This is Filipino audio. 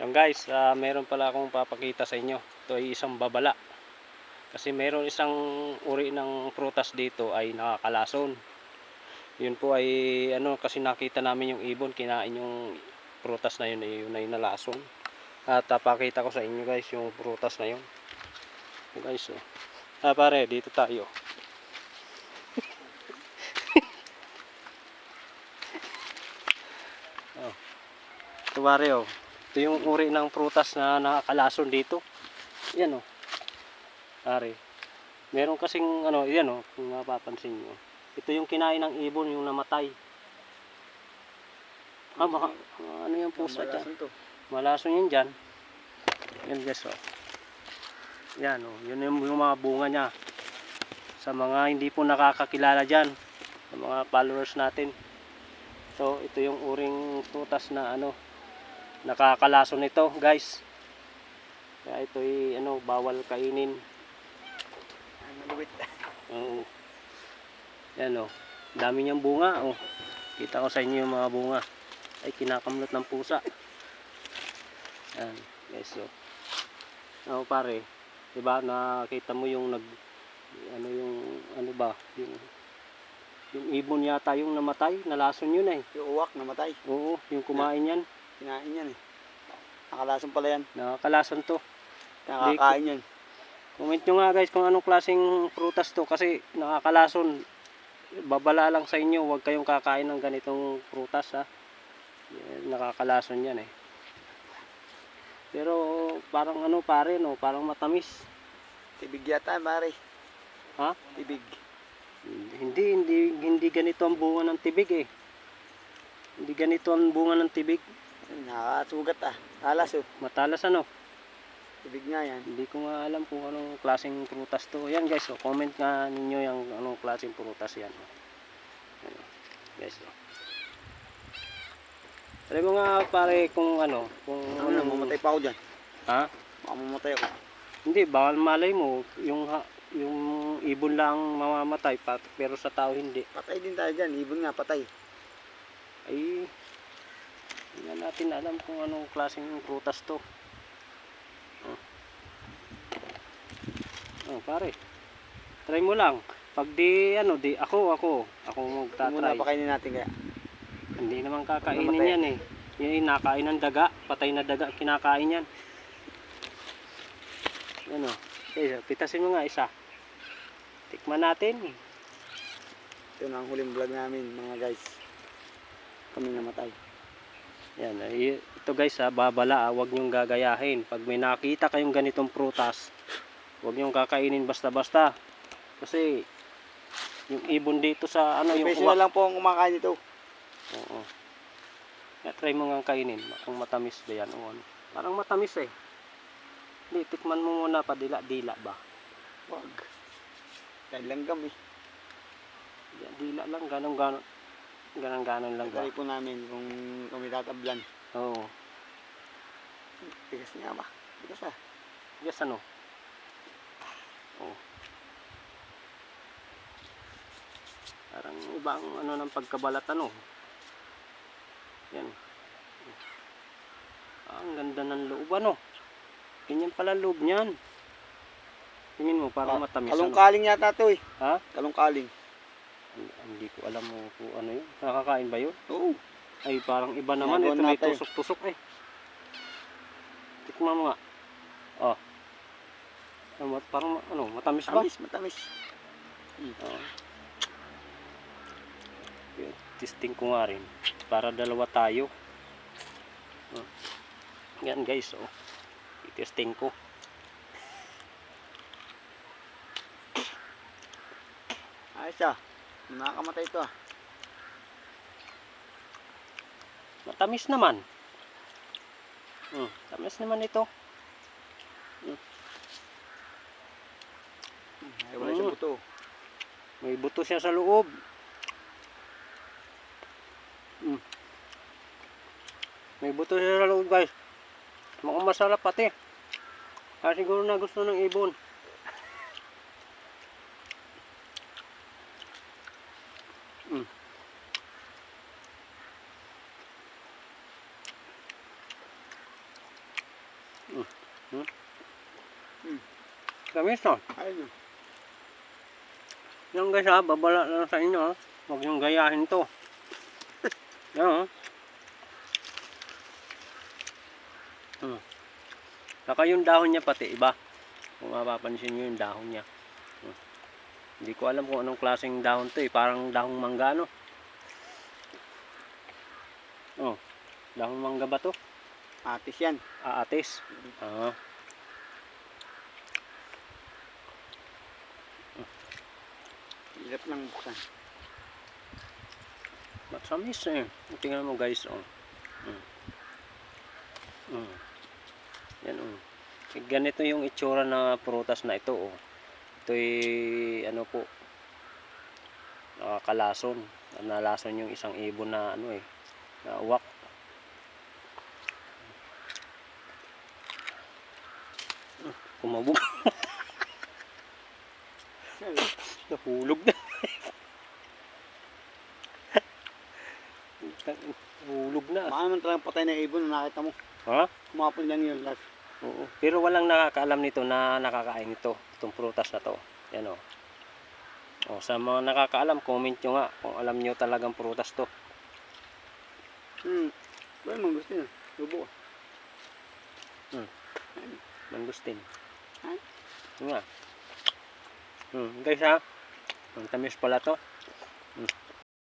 Yung guys, ah, meron pala akong papakita sa inyo. Ito ay isang babala. Kasi meron isang uri ng prutas dito ay nakakalason. Yun po ay ano kasi nakita namin yung ibon kinain yung prutas na yun ay yun ay nalason. At ah, pakita ko sa inyo guys yung prutas na yun. Guys oh. Ah pare, dito tayo. oh. Ito pare oh. Ito yung uri ng prutas na nakakalason dito. Yan oh. Pare. Meron kasing ano, yan oh, kung mapapansin nyo. Ito yung kinain ng ibon, yung namatay. Ah, baka, ah, ano yung pusa dyan? Malason yun dyan. Yan guys oh. Yan oh, yun yung, yung mga bunga niya. Sa mga hindi po nakakakilala dyan, sa mga followers natin. So, ito yung uring prutas na ano, nakakalason nito guys. Kaya ito ay ano, bawal kainin. Maluwit. Oo. Yan o. Dami niyang bunga. Oh. Kita ko sa inyo yung mga bunga. Ay, kinakamlot ng pusa. Yan. Guys, so. Oo, pare. Diba, nakita mo yung nag... Ano yung... Ano ba? Yung... Yung ibon yata yung namatay. Nalason yun eh. Yung uwak, namatay. Oo, yung kumain yan. Kinain yan eh. Nakalason pala yan. Nakakalason to. Nakakain yan. Comment nyo nga guys kung anong klaseng prutas to kasi nakakalason. Babala lang sa inyo, huwag kayong kakain ng ganitong prutas ha. Nakakalason yan eh. Pero parang ano pare no, parang matamis. Tibig yata, pare. Ha? Tibig. Hindi, hindi, hindi ganito ang bunga ng tibig eh. Hindi ganito ang bunga ng tibig. Nakakasugat ah. Alas oh. Matalas ano. Tibig nga yan. Hindi ko nga alam kung anong klaseng prutas to. Yan guys, oh, comment nga ninyo yung anong klaseng prutas yan. Oh. Guys, oh. Alam mo nga pare kung ano, kung Ano na, mamatay pa ako dyan. Ha? Baka mamatay ako. Hindi, bawal malay mo yung ha, yung ibon lang mamamatay pat, pero sa tao hindi. Patay din tayo dyan. Ibon nga, patay. Ay hindi na natin alam kung anong klaseng prutas to. Oh. Oh, pare. Try mo lang. Pag di ano, di ako ako, ako Muna magta-try. pakainin natin kaya. Hindi naman kakainin Mamatay. yan eh. Ay nakain ng daga, patay na daga, kinakain yan. Ano? Okay, pitasin mo nga isa. Tikman natin. Ito na ang huling vlog namin mga guys. Kami namatay. Yan, ay, ito guys ha, babala, ah, huwag niyong gagayahin. Pag may nakita kayong ganitong prutas, huwag niyong kakainin basta-basta. Kasi yung ibon dito sa ano yung na lang po ang kumakain ito. Oo. Kaya try mo nga kainin. Kung matamis ba yan o ano. Parang matamis eh. Hindi, tikman mo muna pa dila-dila ba? Wag. Dahil langgam eh. Yan, Dila lang, ganong ganon. Ganon ganon lang ba? Po namin kung kami tatablan. Oo. Tigas niya ba? Tigas ah. Yes, ano? Oo. Parang ibang ano ng pagkabalat ano. Yan. Ah, ang ganda ng loob ano. Ganyan pala loob niyan. Tingin mo parang Ah, matamis ano. kaling yata to eh. Ha? Kalong kaling. Hindi, ko alam mo kung ano yun. Nakakain ba yun? Oo. Ay, parang iba naman. Ito may natin. tusok-tusok eh. Tikman mo nga. Oh. Ano, Parang ano, matamis ba? Matamis, matamis. Oo. Yun, Testing ko nga rin. Para dalawa tayo. Oh. Yan guys, oh. I-testing ko. Ayos ah. Nakakamatay ito ah. Matamis naman. Hmm, tamis naman ito. Ay, wala siyang Mm. buto. May buto siya sa loob. Mm. May buto siya sa loob guys. Mukhang masarap pati. Kaya siguro na gusto ng ibon. Hmm? Hmm. Tamis no? Ayun. Yung guys ha, babala lang sa inyo. Huwag yung gayahin to. Yan ha. Hmm. Saka yung dahon niya pati iba. Kung mapapansin nyo yung dahon niya. Hmm. Hindi ko alam kung anong klaseng dahon to eh. Parang dahong mangga no. Oh, dahon mangga ba to? Atis yan. Ah. Hirap lang buksan. Matamis eh. Tingnan mo guys, oh. Mm. Mm. Yan, oh. Eh, Ganito yung itsura na prutas na ito, oh. Ito'y, ano po, nakakalason. Nalason yung isang ibon na, ano eh, na uwak. Kumabog. Nahulog na. Nahulog na. Baka naman talagang patay na ibon na nakita mo. Ha? Kumapon lang yun last. Oo. Pero walang nakakaalam nito na nakakain ito. Itong prutas na to. Yan o. O, sa mga nakakaalam, comment nyo nga kung alam nyo talagang prutas to. Hmm. Ba naman gusto niya. Lubo ah. Mangustin. Ito nga. Hmm, guys ha. Ang tamis pala to.